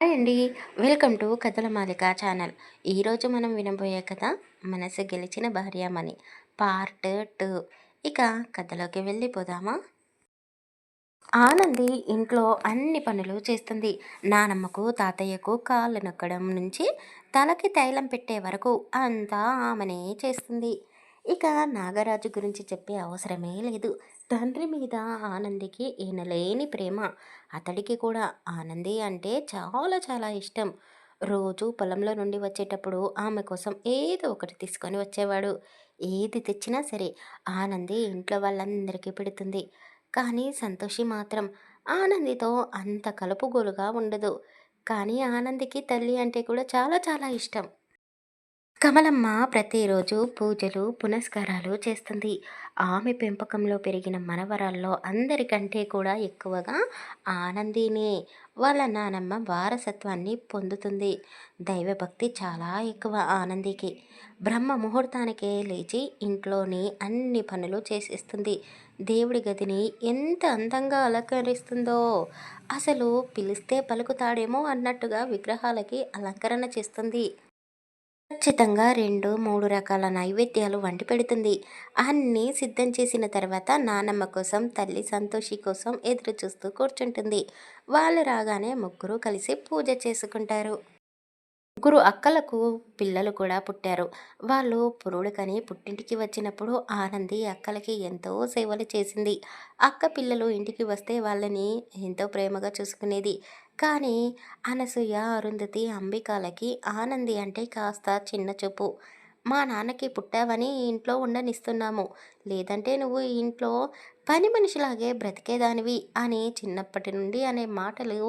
Hi అండి. Welcome to కథల మాలిక channel. ఈరోజు మనం వినబోయే కథ మనసు గెలిచిన భార్యామణి పార్ట్ టూ. ఇక కథలోకి వెళ్ళిపోదామా? ఆనంది ఇంట్లో అన్ని పనులు చేస్తుంది. నానమ్మకు తాతయ్యకు కాళ్ళు నొక్కడం నుంచి తలకి తైలం పెట్టే వరకు అంతా ఆమెనే చేస్తుంది. ఇక నాగరాజు గురించి చెప్పే అవసరమే లేదు. తండ్రి మీద ఆనందికి ఈయనలేని ప్రేమ. అతడికి కూడా ఆనంది అంటే చాలా చాలా ఇష్టం. రోజు పొలంలో నుండి వచ్చేటప్పుడు ఆమె కోసం ఏదో ఒకటి తీసుకొని వచ్చేవాడు. ఏది తెచ్చినా సరే ఆనంది ఇంట్లో వాళ్ళందరికీ పెడుతుంది. కానీ సంతోషి మాత్రం ఆనందితో అంత కలుపుగోలుగా ఉండదు. కానీ ఆనందికి తల్లి అంటే కూడా చాలా చాలా ఇష్టం. కమలమ్మ ప్రతిరోజు పూజలు పునస్కారాలు చేస్తుంది. ఆమె పెంపకంలో పెరిగిన మనవరాల్లో అందరికంటే కూడా ఎక్కువగా ఆనందినే వాళ్ళ నానమ్మ వారసత్వాన్ని పొందుతుంది. దైవభక్తి చాలా ఎక్కువ ఆనందికి. బ్రహ్మ ముహూర్తానికే లేచి ఇంట్లోని అన్ని పనులు చేసేస్తుంది. దేవుడి గదిని ఎంత అందంగా అలంకరిస్తుందో! అసలు పిలిస్తే పలుకుతాడేమో అన్నట్టుగా విగ్రహాలకి అలంకరణ చేస్తుంది. ఖచ్చితంగా రెండు మూడు రకాల నైవేద్యాలు వండి పెడుతుంది. అన్నీ సిద్ధం చేసిన తర్వాత నానమ్మ కోసం తల్లి సంతోషి కోసం ఎదురు చూస్తూ కూర్చుంటుంది. వాళ్ళు రాగానే ముగ్గురు కలిసి పూజ చేసుకుంటారు. ముగ్గురు అక్కలకు పిల్లలు కూడా పుట్టారు. వాళ్ళు పురుడుకని పుట్టింటికి వచ్చినప్పుడు ఆనంది అక్కలకి ఎంతో సేవలు చేసింది. అక్క పిల్లలు ఇంటికి వస్తే వాళ్ళని ఎంతో ప్రేమగా చూసుకునేది. కానీ అనసూయ అరుంధతి అంబికాలకి ఆనంది అంటే కాస్త చిన్న చూపు. మా నాన్నకి పుట్టావని ఇంట్లో ఉండనిస్తున్నాము. లేదంటే నువ్వు ఇంట్లో పని మనిషిలాగే బ్రతికేదానివి అని చిన్నప్పటి నుండి అనే మాటలు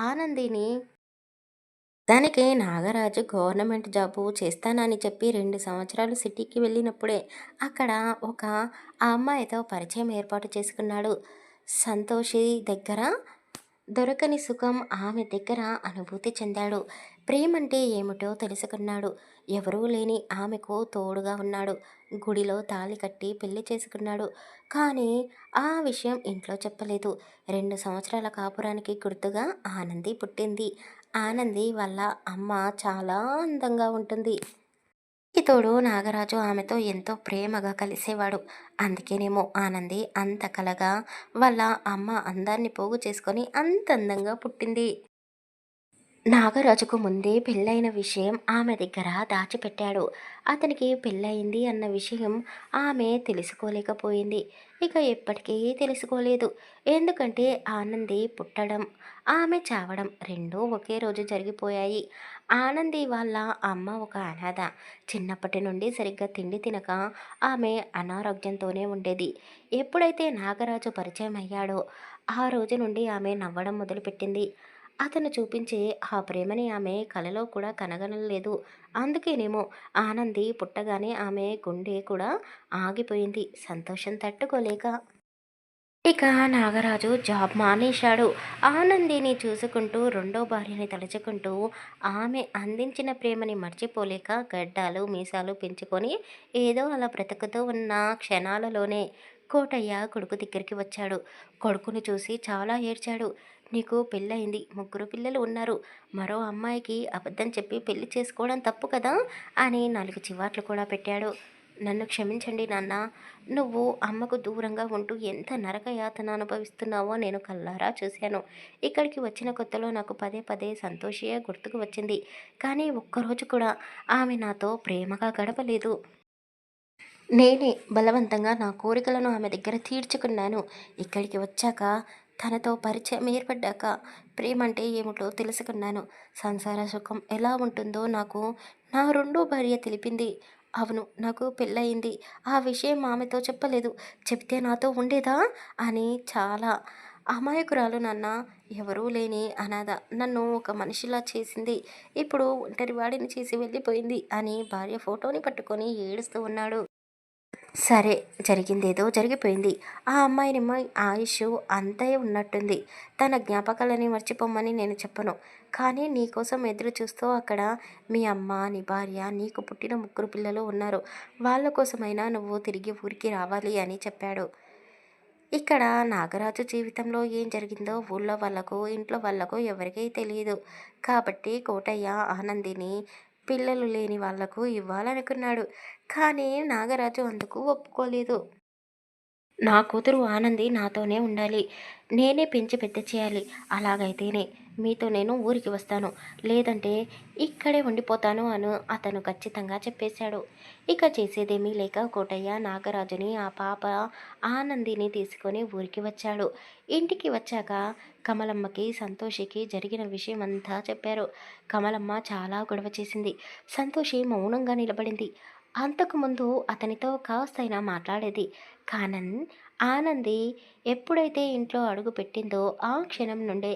ఆనందిని దానికి నాగరాజు గవర్నమెంట్ జాబు చేస్తానని చెప్పి రెండు సంవత్సరాలు సిటీకి వెళ్ళినప్పుడే అక్కడ ఒక ఆ అమ్మాయితో పరిచయం ఏర్పాటు చేసుకున్నాడు. సంతోషి దగ్గర దొరకని సుఖం ఆమె దగ్గర అనుభూతి చెందాడు. ప్రేమంటే ఏమిటో తెలుసుకున్నాడు. ఎవరూ లేని ఆమెకు తోడుగా ఉన్నాడు. గుడిలో తాళి కట్టి పెళ్ళి చేసుకున్నాడు. కానీ ఆ విషయం ఇంట్లో చెప్పలేదు. రెండు సంవత్సరాల కాపురానికి గుర్తుగా ఆనంది పుట్టింది. ఆనంది వాళ్ళ అమ్మ చాలా అందంగా ఉంటుంది. తోడు నాగరాజు ఆమెతో ఎంతో ప్రేమగా కలిసేవాడు. అందుకేనేమో ఆనంది అంత కలగా వాళ్ళ అమ్మ అందాన్ని పోగు చేసుకొని అంత అందంగా పుట్టింది. నాగరాజుకు ముందే పెళ్ళైన విషయం ఆమె దగ్గర దాచిపెట్టాడు. అతనికి పెళ్ళయింది అన్న విషయం ఆమె తెలుసుకోలేకపోయింది. ఇక ఎప్పటికీ తెలుసుకోలేదు. ఎందుకంటే ఆనంది పుట్టడం ఆమె చావడం రెండూ ఒకే రోజు జరిగిపోయాయి. ఆనంది వాళ్ళ అమ్మ ఒక అనాథ. చిన్నప్పటి నుండి సరిగ్గా తిండి తినక ఆమె అనారోగ్యంతోనే ఉండేది. ఎప్పుడైతే నాగరాజు పరిచయం అయ్యాడో ఆ రోజు నుండి ఆమె నవ్వడం మొదలుపెట్టింది. అతను చూపించే ఆ ప్రేమని ఆమె కలలో కూడా కనగనలేదు. అందుకేనేమో ఆనంది పుట్టగానే ఆమె గుండె కూడా ఆగిపోయింది. సంతోషం తట్టుకోలేక ఇక నాగరాజు జాబ్ మానేశాడు. ఆనందిని చూసుకుంటూ రెండో భార్యని తలుచుకుంటూ ఆమె అందించిన ప్రేమని మర్చిపోలేక గడ్డాలు మీసాలు పెంచుకొని ఏదో అలా బ్రతుకుతూ ఉన్న క్షణాలలోనే కోటయ్య కొడుకు దగ్గరికి వచ్చాడు. కొడుకుని చూసి చాలా ఏడ్చాడు. నీకు పెళ్ళయింది ముగ్గురు పిల్లలు ఉన్నారు. మరో అమ్మాయికి అబద్ధం చెప్పి పెళ్ళి చేసుకోవడం తప్పు కదా అని నాలుగు చివాట్లు కూడా పెట్టాడు. నన్ను క్షమించండి నాన్న. నువ్వు అమ్మకు దూరంగా ఉంటూ ఎంత నరక యాతన అనుభవిస్తున్నావో నేను కల్లారా చూశాను. ఇక్కడికి వచ్చిన కొత్తలో నాకు పదే పదే సంతోషియే గుర్తుకు వచ్చింది. కానీ ఒక్కరోజు కూడా ఆమె నాతో ప్రేమగా గడపలేదు. నేనే బలవంతంగా నా కోరికలను ఆమె దగ్గర తీర్చుకున్నాను. ఇక్కడికి వచ్చాక తనతో పరిచయం ఏర్పడ్డాక ప్రేమ అంటే ఏమిటో తెలుసుకున్నాను. సంసార సుఖం ఎలా ఉంటుందో నాకు నా రెండో భార్య తెలిపింది. అవును నాకు పెళ్ళయింది. ఆ విషయం ఆమెతో చెప్పలేదు. చెప్తే నాతో ఉండేదా? అని చాలా అమాయకురాలు నాన్న. ఎవరూ లేని అనాథ. నన్ను ఒక మనిషిలా చేసింది. ఇప్పుడు ఒంటరి వాడిని చేసి వెళ్ళిపోయింది అని భార్య ఫోటోని పట్టుకొని ఏడుస్తూ ఉన్నాడు. సరే జరిగిందేదో జరిగిపోయింది. ఆ అమ్మాయిని ఆయుష్ అంతే ఉన్నట్టుంది. తన జ్ఞాపకాలని మర్చిపోమని నేను చెప్పను. కానీ నీకోసం ఎదురు చూస్తూ అక్కడ మీ అమ్మ నీ భార్య నీకు పుట్టిన ముగ్గురు పిల్లలు ఉన్నారు. వాళ్ళ కోసమైనా నువ్వు తిరిగి ఊరికి రావాలి అని చెప్పాడు. ఇక్కడ నాగరాజు జీవితంలో ఏం జరిగిందో ఊళ్ళో వాళ్ళకు ఇంట్లో వాళ్ళకు ఎవరికీ తెలియదు కాబట్టి కోటయ్య ఆనందిని పిల్లలు లేని వాళ్ళకు ఇవ్వాలనుకున్నాడు. కానీ నాగరాజు అందుకు ఒప్పుకోలేదు. నా కూతురు ఆనంది నాతోనే ఉండాలి. నేనే పెంచి పెద్ద చేయాలి. అలాగైతేనే మీతో నేను ఊరికి వస్తాను. లేదంటే ఇక్కడే ఉండిపోతాను అను అతను ఖచ్చితంగా చెప్పేశాడు. ఇక చేసేదేమీ లేక కోటయ్య నాగరాజుని ఆ పాప ఆనందిని తీసుకొని ఊరికి వచ్చాడు. ఇంటికి వచ్చాక కమలమ్మకి సంతోషికి జరిగిన విషయం అంతా చెప్పారు. కమలమ్మ చాలా గొడవ చేసింది. సంతోషి మౌనంగా నిలబడింది. అంతకుముందు అతనితో కాస్తైనా మాట్లాడేది. కానన్ ఆనంది ఎప్పుడైతే ఇంట్లో అడుగు పెట్టిందో ఆ క్షణం నుండే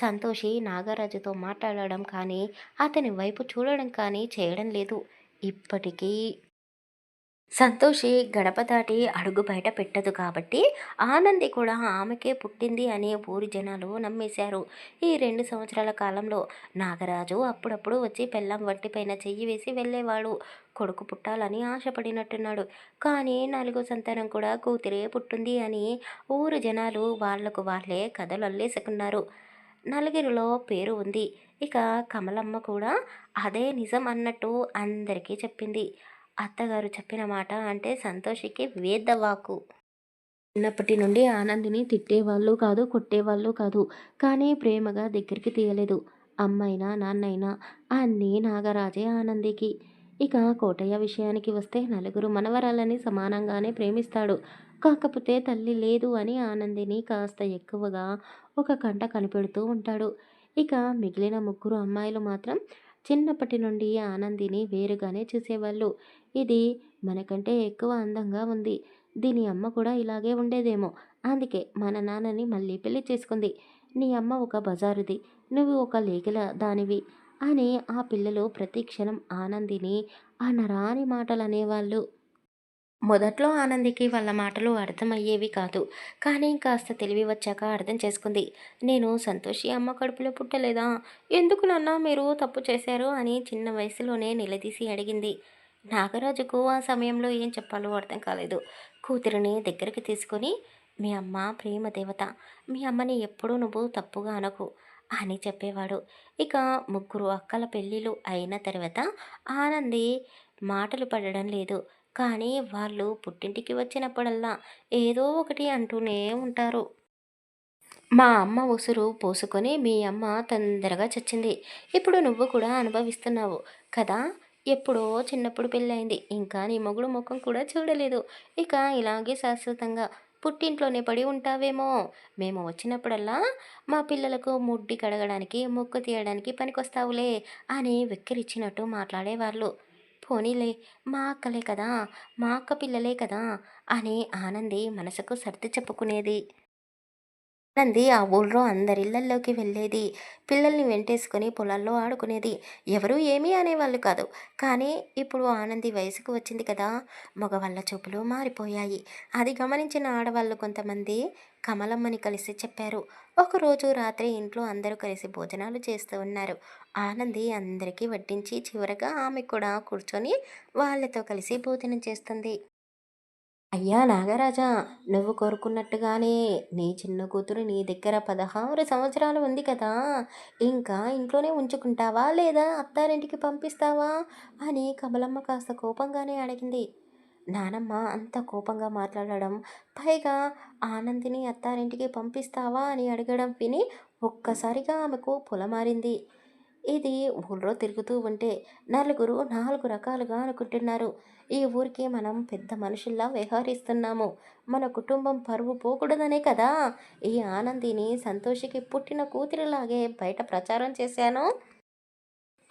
సంతోషి నాగరాజుతో మాట్లాడడం కానీ అతని వైపు చూడడం కానీ చేయడం లేదు. ఇప్పటికీ సంతోషి గడప దాటి అడుగు బయట పెట్టదు కాబట్టి ఆనంది కూడా ఆమెకే పుట్టింది అనే ఊరి జనాలు నమ్మేశారు. ఈ రెండు సంవత్సరాల కాలంలో నాగరాజు అప్పుడప్పుడు వచ్చి పెళ్ళం వంటిపైన చెయ్యి వేసి వెళ్ళేవాడు. కొడుకు పుట్టాలని ఆశపడినట్టున్నాడు. కానీ నాలుగో సంతానం కూడా కూతురే పుట్టింది అని ఊరు జనాలు వాళ్ళకు వాళ్ళే కథలు అల్లేసుకున్నారు నలుగురిలో పేరు ఉంది. ఇక కమలమ్మ కూడా అదే నిజం అన్నట్టు అందరికీ చెప్పింది. అత్తగారు చెప్పిన మాట అంటే సంతోషికి వేదవాకు. చిన్నప్పటి నుండి ఆనందిని తిట్టేవాళ్ళు కాదు కొట్టేవాళ్ళు కాదు. కానీ ప్రేమగా దగ్గరికి తీయలేదు. అమ్మైనా నాన్నైనా అన్నీ నాగరాజే ఆనందికి. ఇక కోటయ్య విషయానికి వస్తే నలుగురు మనవరాలని సమానంగానే ప్రేమిస్తాడు. కాకపోతే తల్లి లేదు అని ఆనందిని కాస్త ఎక్కువగా ఒక కంట కనిపెడుతూ ఉంటాడు. ఇక మిగిలిన ముగ్గురు అమ్మాయిలు మాత్రం చిన్నప్పటి నుండి ఆనందిని వేరుగానే చూసేవాళ్ళు. ఇది మనకంటే ఎక్కువ అందంగా ఉంది. దీని అమ్మ కూడా ఇలాగే ఉండేదేమో. అందుకే మన నాన్నని మళ్ళీ పెళ్ళి చేసుకుంది. నీ అమ్మ ఒక బజారుది. నువ్వు ఒక లేఖల దానివి అని ఆ పిల్లలు ప్రతి క్షణం ఆనందిని ఆ నరాని మాటలు అనేవాళ్ళు మొదట్లో ఆనందికి వాళ్ళ మాటలు అర్థమయ్యేవి కాదు. కానీ కాస్త తెలివి వచ్చాక అర్థం చేసుకుంది. నేను సంతోషి అమ్మ కడుపులో పుట్టలేదా? ఎందుకు నాన్న మీరు తప్పు చేశారు అని చిన్న వయసులోనే నిలదీసి అడిగింది. నాగరాజుకు ఆ సమయంలో ఏం చెప్పాలో అర్థం కాలేదు. కూతురిని దగ్గరికి తీసుకొని మీ అమ్మ ప్రేమ దేవత. మీ అమ్మని ఎప్పుడూ నువ్వు తప్పుగా అనకు అని చెప్పేవాడు. ఇక ముగ్గురు అక్కల పెళ్ళిళ్ళు అయిన తర్వాత ఆనంది మాటలు పడడం లేదు. కానీ వాళ్ళు పుట్టింటికి వచ్చినప్పుడల్లా ఏదో ఒకటి అంటూనే ఉంటారు. మా అమ్మ ఉసురు పోసుకొని మీ అమ్మ తొందరగా చచ్చింది. ఇప్పుడు నువ్వు కూడా అనుభవిస్తున్నావు కదా? ఎప్పుడో చిన్నప్పుడు పెళ్ళైంది ఇంకా నీ మొగుడు ముఖం కూడా చూడలేదు. ఇక ఇలాగే శాశ్వతంగా పుట్టింట్లోనే పడి ఉంటావేమో. మేము వచ్చినప్పుడల్లా మా పిల్లలకు ముడ్డి కడగడానికి ముక్కు తీయడానికి పనికొస్తావులే అని వెక్కిరిచ్చినట్టు మాట్లాడేవాళ్ళు. పోనీలే మా అక్కలే కదా మా అక్క పిల్లలే కదా అని ఆనంది మనసుకు సర్ది చెప్పుకునేది. నంది ఆ ఊళ్ళో అందరిళ్ళల్లోకి వెళ్ళేది. పిల్లల్ని వెంటేసుకొని పొలాల్లో ఆడుకునేది. ఎవరూ ఏమీ అనేవాళ్ళు కాదు. కానీ ఇప్పుడు ఆనంది వయసుకు వచ్చింది కదా. మగవాళ్ళ చూపులు మారిపోయాయి. అది గమనించిన ఆడవాళ్ళు కొంతమంది కమలమ్మని కలిసి చెప్పారు. ఒకరోజు రాత్రి ఇంట్లో అందరూ కలిసి భోజనాలు చేస్తూ ఉన్నారు. ఆనంది అందరికీ వడ్డించి చివరగా ఆమె కూడా కూర్చొని వాళ్ళతో కలిసి భోజనం చేస్తుంది. అయ్యా నాగరాజా నువ్వు కోరుకున్నట్టుగానే నీ చిన్న కూతురు నీ దగ్గర పదహారు సంవత్సరాలు ఉంది కదా. ఇంకా ఇంట్లోనే ఉంచుకుంటావా లేదా? అత్తారింటికి పంపిస్తావా? అని కమలమ్మ కాస్త కోపంగానే అడిగింది. నానమ్మ అంత కోపంగా మాట్లాడడం పైగా ఆనందిని అత్తారింటికి పంపిస్తావా అని అడగడం విని ఒక్కసారిగా ఆమెకు పొలమారింది. ఇది ఊళ్ళో తిరుగుతూ ఉంటే నలుగురు నాలుగు రకాలుగా అనుకుంటున్నారు. ఈ ఊరికి మనం పెద్ద మనుషుల్లా వ్యవహరిస్తున్నాము. మన కుటుంబం పరువు పోకూడదనే కదా? ఈ ఆనందిని సంతోషికి పుట్టిన కూతురిలాగే బయట ప్రచారం చేశాను.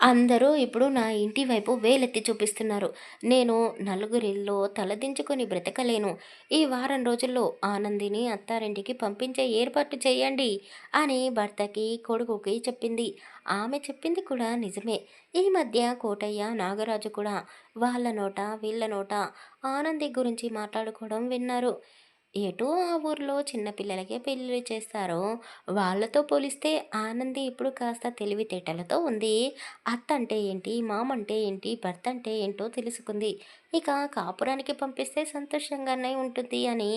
అందరూ ఇప్పుడు నా ఇంటి వైపు వేలెత్తి చూపిస్తున్నారు. నేను నలుగురిల్లో తలదించుకొని బ్రతకలేను. ఈ వారం రోజుల్లో ఆనందిని అత్తారింటికి పంపించే ఏర్పాటు చేయండి అని భర్తకి కొడుకుకి చెప్పింది. ఆమె చెప్పింది కూడా నిజమే. ఈ మధ్య కోటయ్య నాగరాజు కూడా వాళ్ళ నోట వీళ్ళ నోట ఆనంది గురించి మాట్లాడుకోవడం విన్నారు. ఎటు ఆ ఊర్లో చిన్నపిల్లలకే పెళ్ళిళ్ళు చేస్తారో. వాళ్ళతో పోలిస్తే ఆనంది ఇప్పుడు కాస్త తెలివితేటలతో ఉంది. అత్త అంటే ఏంటి మామ అంటే ఏంటి భర్త అంటే ఏంటో తెలుసుకుంది. ఇక కాపురానికి పంపిస్తే సంతోషంగానే ఉంటుంది అని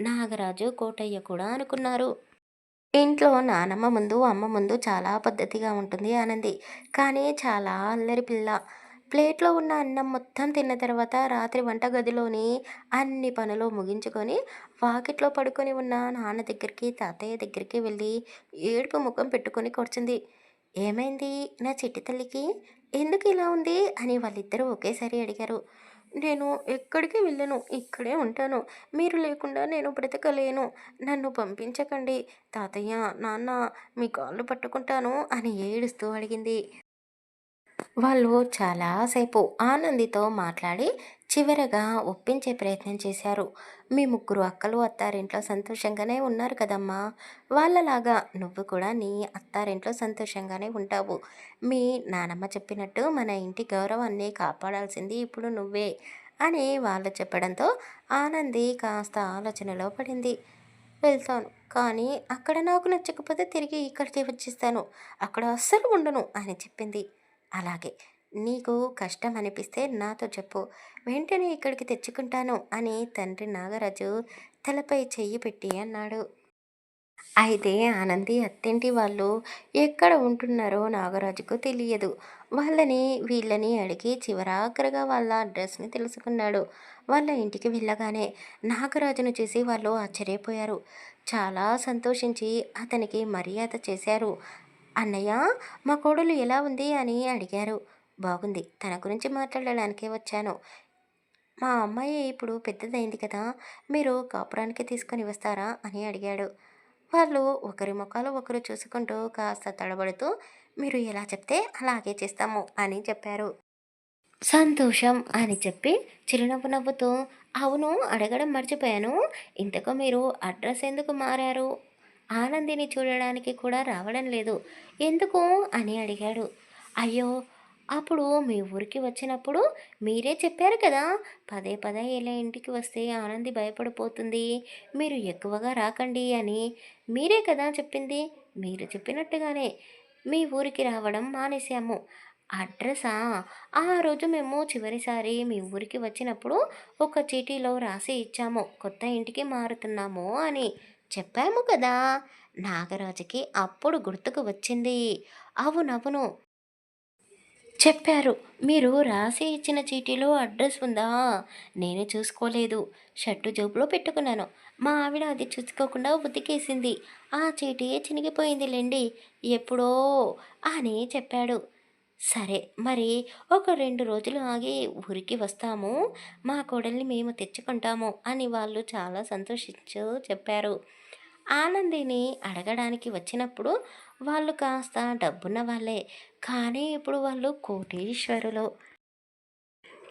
నాగరాజు కోటయ్య కూడా అనుకున్నారు. ఇంట్లో నానమ్మ ముందు అమ్మ ముందు చాలా పద్ధతిగా ఉంటుంది ఆనంది. కానీ చాలా అల్లరి పిల్ల. ప్లేట్లో ఉన్న అన్నం మొత్తం తిన్న తర్వాత రాత్రి వంటగదిలోని అన్ని పనులు ముగించుకొని వాకిట్లో పడుకొని ఉన్న నాన్న దగ్గరికి తాతయ్య దగ్గరికి వెళ్ళి ఏడుపు ముఖం పెట్టుకొని కూర్చుంది. ఏమైంది? నా చిట్టి తల్లికి ఎందుకు ఇలా ఉంది? అని వాళ్ళిద్దరూ ఒకేసారి అడిగారు. నేను ఎక్కడికి వెళ్ళను ఇక్కడే ఉంటాను. మీరు లేకుండా నేను బ్రతకలేను. నన్ను పంపించకండి. తాతయ్య నాన్న మీ కాళ్ళు పట్టుకుంటాను అని ఏడుస్తూ అడిగింది. వాళ్ళు చాలాసేపు ఆనందితో మాట్లాడి చివరగా ఒప్పించే ప్రయత్నం చేశారు. మీ ముగ్గురు అక్కలు అత్తారింట్లో సంతోషంగానే ఉన్నారు కదమ్మా. వాళ్ళలాగా నువ్వు కూడా నీ అత్తారింట్లో సంతోషంగానే ఉంటావు. మీ నానమ్మ చెప్పినట్టు మన ఇంటి గౌరవాన్ని కాపాడాల్సింది ఇప్పుడు నువ్వే అని వాళ్ళు చెప్పడంతో ఆనంది కాస్త ఆలోచనలో పడింది. వెళ్తాను కానీ అక్కడ నాకు నచ్చకపోతే తిరిగి ఇక్కడికి వచ్చేస్తాను. అక్కడ అస్సలు ఉండను అని చెప్పింది. అలాగే. నీకు కష్టం అనిపిస్తే నాతో చెప్పు. వెంటనే ఇక్కడికి తెచ్చుకుంటాను అని తండ్రి నాగరాజు తలపై చెయ్యి పెట్టి అన్నాడు. అయితే ఆనంది అత్తింటి వాళ్ళు ఎక్కడ ఉంటున్నారో నాగరాజుకు తెలియదు. వాళ్ళని వీళ్ళని అడిగి చివరాఖరిగా వాళ్ళ అడ్రస్ని తెలుసుకున్నాడు. వాళ్ళ ఇంటికి వెళ్ళగానే నాగరాజును చూసి వాళ్ళు ఆశ్చర్యపోయారు. చాలా సంతోషించి అతనికి మర్యాద చేశారు. అన్నయ్య మా కోడలు ఎలా ఉంది? అని అడిగారు. బాగుంది. తన గురించి మాట్లాడడానికే వచ్చాను. మా అమ్మాయి ఇప్పుడు పెద్దదైంది కదా మీరు కాపురానికి తీసుకొని వస్తారా? అని అడిగాడు. వాళ్ళు ఒకరి ముఖాలు ఒకరు చూసుకుంటూ కాస్త తడబడుతూ మీరు ఎలా చెప్తే అలాగే చేస్తాము అని చెప్పారు. సంతోషం అని చెప్పి చిరునవ్వు నవ్వుతూ అవును అడగడం మర్చిపోయాను. ఇంతకు మీరు అడ్రస్ ఎందుకు మారారు? ఆనందిని చూడడానికి కూడా రావడం లేదు. ఎందుకు? అని అడిగాడు. అయ్యో అప్పుడు మీ ఊరికి వచ్చినప్పుడు మీరే చెప్పారు కదా పదే పదే ఇలా ఇంటికి వస్తే ఆనంది భయపడిపోతుంది. మీరు ఎక్కువగా రాకండి అని మీరే కదా చెప్పింది. మీరు చెప్పినట్టుగానే మీ ఊరికి రావడం మానేశాము. అడ్రసా? ఆ రోజు మేము చివరిసారి మీ ఊరికి వచ్చినప్పుడు ఒక చీటీలో రాసి ఇచ్చాము. కొత్త ఇంటికి మారుతున్నాము అని చెప్పాము కదా! నాగరాజుకి అప్పుడు గుర్తుకు వచ్చింది. అవునవును. చెప్పారు. మీరు రాసి ఇచ్చిన చీటీలో అడ్రస్ ఉందా? నేను చూసుకోలేదు. షర్టు జోబులో పెట్టుకున్నాను. మా ఆవిడ అది చూసుకోకుండా ఉతికేసింది. ఆ చీటీ చినిగిపోయింది లేండి ఎప్పుడో! అని చెప్పాడు. సరే మరి ఒక రెండు రోజులు ఆగి ఊరికి వస్తాము. మా కోడల్ని మేము తెచ్చుకుంటాము అని వాళ్ళు చాలా సంతోషించు చెప్పారు. ఆనందిని అడగడానికి వచ్చినప్పుడు వాళ్ళు కాస్త డబ్బున్న వాళ్ళే. కానీ ఇప్పుడు వాళ్ళు కోటీశ్వరులు.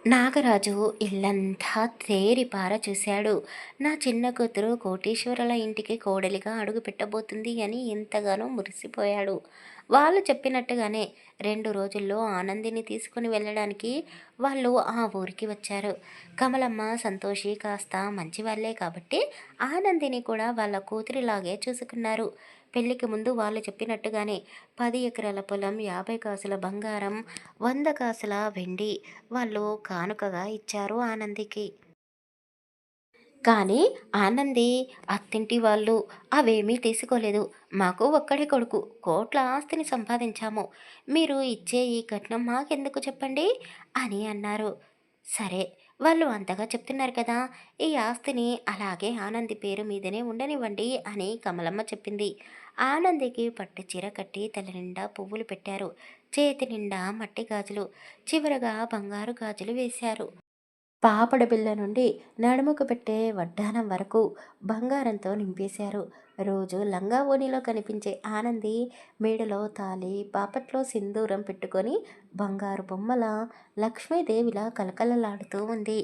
నాగరాజు ఇల్లంతా తేరిపార చూశాడు. నా చిన్న కూతురు కోటీశ్వరుల ఇంటికి కోడలిగా అడుగు పెట్టబోతుంది అని ఎంతగానో మురిసిపోయాడు. వాళ్ళు చెప్పినట్టుగానే రెండు రోజుల్లో ఆనందిని తీసుకుని వెళ్ళడానికి వాళ్ళు ఆ ఊరికి వచ్చారు. కమలమ్మ సంతోషి కాస్త మంచివాళ్ళే కాబట్టి ఆనందిని కూడా వాళ్ళ కూతురిలాగే చూసుకున్నారు. పెళ్ళికి ముందు వాళ్ళు చెప్పినట్టుగానే పది ఎకరాల పొలం యాభై కాసుల బంగారం వంద కాసుల వెండి వాళ్ళు కానుకగా ఇచ్చారు ఆనందికి. కానీ ఆనంది అత్తింటి వాళ్ళు అవేమీ తీసుకోలేదు. మాకు ఒక్కడే కొడుకు. కోట్ల ఆస్తిని సంపాదించాము. మీరు ఇచ్చే ఈ కట్నం మాకెందుకు చెప్పండి? అని అన్నారు. సరే వాళ్ళు అంతగా చెప్తున్నారు కదా ఈ ఆస్తిని అలాగే ఆనంది పేరు మీదనే ఉండనివ్వండి అని కమలమ్మ చెప్పింది. ఆనందికి పట్టు చీర కట్టి తల నిండా పువ్వులు పెట్టారు. చేతి నిండా మట్టి గాజులు చివరగా బంగారు గాజులు వేశారు. పాపడ బిళ్ళ నుండి నడుముకు పెట్టే వడ్డానం వరకు బంగారంతో నింపేశారు. రోజు లంగా ఓణిలో కనిపించే ఆనంది మేడలో తాలి పాపట్లో సింధూరం పెట్టుకొని బంగారు బొమ్మల లక్ష్మీదేవిలా కలకలలాడుతూ ఉంది.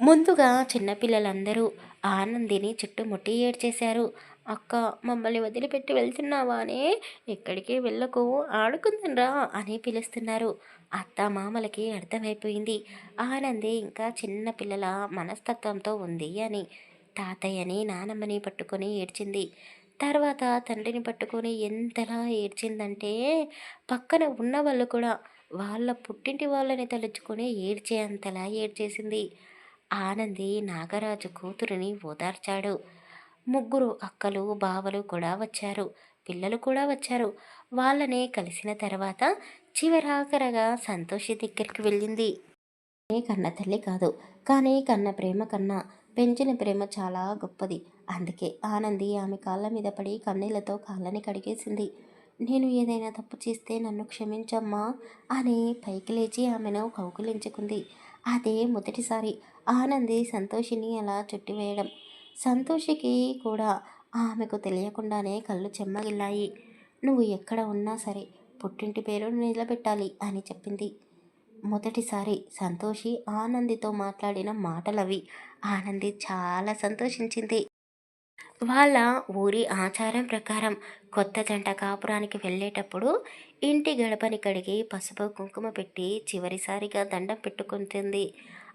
ముందుగా చిన్నపిల్లలందరూ ఆనందిని చుట్టుముట్టి ఏడ్చేశారు. అక్క మమ్మల్ని వదిలిపెట్టి వెళ్తున్నావానే? ఎక్కడికి వెళ్ళకు? ఆడుకుందనరా అని పిలుస్తున్నారు. అత్త మామలకి అర్థమైపోయింది. ఆనంది ఇంకా చిన్న పిల్లల మనస్తత్వంతో ఉంది అని తాతయ్యని నానమ్మని పట్టుకొని ఏడ్చింది. తర్వాత తండ్రిని పట్టుకొని ఎంతలా ఏడ్చిందంటే పక్కన ఉన్న వాళ్ళు కూడా వాళ్ళ పుట్టింటి వాళ్ళని తలుచుకొని ఏడ్చే అంతలా ఏడ్చేసింది. ఆనంది నాగరాజు కూతురిని ఓదార్చాడు. ముగ్గురు అక్కలు బావలు కూడా వచ్చారు. పిల్లలు కూడా వచ్చారు. వాళ్ళని కలిసిన తర్వాత చివరాఖరగా సంతోషి దగ్గరికి వెళ్ళింది. కన్న తల్లి కాదు. కానీ కన్న ప్రేమ కన్నా పెంచిన ప్రేమ చాలా గొప్పది. అందుకే ఆనంది ఆమె కాళ్ళ మీద పడి కన్నీళ్ళతో కాళ్ళని కడిగేసింది. నేను ఏదైనా తప్పు చేస్తే నన్ను క్షమించమ్మా అని పైకి లేచి ఆమెను కౌకులించుకుంది అదే మొదటిసారి ఆనంది సంతోషిని అలా చుట్టివేయడం. సంతోషికి కూడా ఆమెకు తెలియకుండానే కళ్ళు చెమ్మగిల్లాయి. నువ్వు ఎక్కడ ఉన్నా సరే పుట్టింటి పేరు నిలబెట్టాలి అని చెప్పింది. మొదటిసారి సంతోషి ఆనందితో మాట్లాడిన మాటలవి ఆనంది చాలా సంతోషించింది. వాళ్ళ ఊరి ఆచారం ప్రకారం కొత్త జంట కాపురానికి వెళ్ళేటప్పుడు ఇంటి గడపని కడిగి పసుపు కుంకుమ పెట్టి చివరిసారిగా దండం పెట్టుకుంటుంది.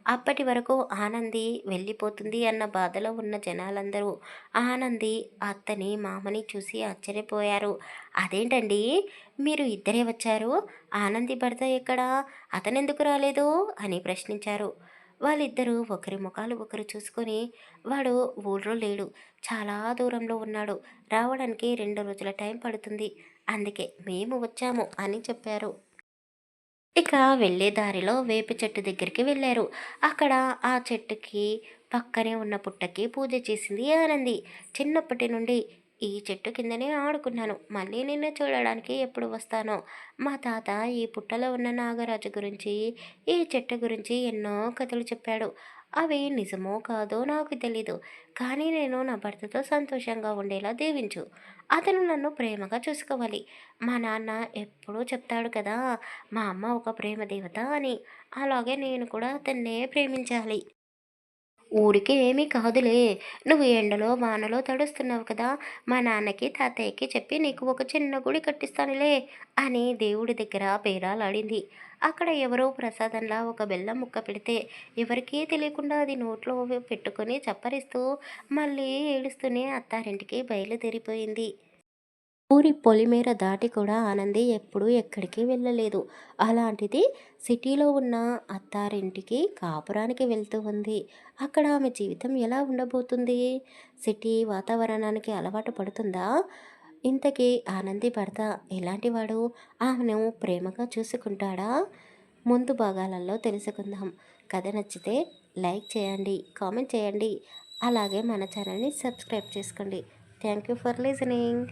అప్పటి వరకు ఆనంది వెళ్ళిపోతుంది అన్న బాధలో ఉన్న జనాలందరూ. ఆనంది అత్తని మామని చూసి ఆశ్చర్యపోయారు. అదేంటండి? మీరు ఇద్దరే వచ్చారు? ఆనంది భర్త ఎక్కడా? అతనెందుకు రాలేదు? అని ప్రశ్నించారు. వాళ్ళిద్దరూ ఒకరి ముఖాలు ఒకరు చూసుకొని వాడు ఊళ్ళో లేడు. చాలా దూరంలో ఉన్నాడు. రావడానికి రెండు రోజుల టైం పడుతుంది. అందుకే మేము వచ్చాము అని చెప్పారు. ఇక వెళ్ళే దారిలో వేప చెట్టు దగ్గరికి వెళ్ళారు. అక్కడ ఆ చెట్టుకి పక్కనే ఉన్న పుట్టకి పూజ చేసింది ఆనంది. చిన్నప్పటి నుండి ఈ చెట్టు కిందనే ఆడుకున్నాను. మళ్ళీ నిన్ను చూడడానికి ఎప్పుడు వస్తానో. మా తాత ఈ పుట్టలో ఉన్న నాగరాజు గురించి ఈ చెట్టు గురించి ఎన్నో కథలు చెప్పాడు. అవి నిజమో కాదో నాకు తెలీదు కానీ నేను నా భర్తతో సంతోషంగా ఉండేలా దీవించు. అతను నన్ను ప్రేమగా చూసుకోవాలి. మా నాన్న ఎప్పుడూ చెప్తాడు కదా మా అమ్మ ఒక ప్రేమ దేవత అని. అలాగే నేను కూడా అతన్నే ప్రేమించాలి. ఊరికి ఏమీ కాదులే. నువ్వు ఎండలో వానలో తడుస్తున్నావు కదా మా నాన్నకి తాతయ్యకి చెప్పి నీకు ఒక చిన్న గుడి కట్టిస్తానులే అని దేవుడి దగ్గర పేరాలాడింది అక్కడ ఎవరో ప్రసాదంలా ఒక బెల్లం ముక్క పెడితే ఎవరికీ తెలియకుండా అది నోట్లో పెట్టుకొని చప్పరిస్తూ మళ్ళీ ఏడుస్తూనే అత్తారింటికి బయలుదేరిపోయింది. ఊరి పొలిమేర దాటి కూడా ఆనంది ఎప్పుడూ ఎక్కడికి వెళ్ళలేదు. అలాంటిది సిటీలో ఉన్న అత్తారింటికి కాపురానికి వెళ్తూ ఉంది. అక్కడ ఆమె జీవితం ఎలా ఉండబోతుంది? సిటీ వాతావరణానికి అలవాటు పడుతుందా? ఇంతకీ ఆనంది భర్త ఎలాంటి వాడు? ఆమెను ప్రేమగా చూసుకుంటాడా? ముందు భాగాలలో తెలుసుకుందాం. కథ నచ్చితే లైక్ చేయండి కామెంట్ చేయండి. అలాగే మన ఛానల్ని సబ్స్క్రైబ్ చేసుకోండి. Thank you for listening.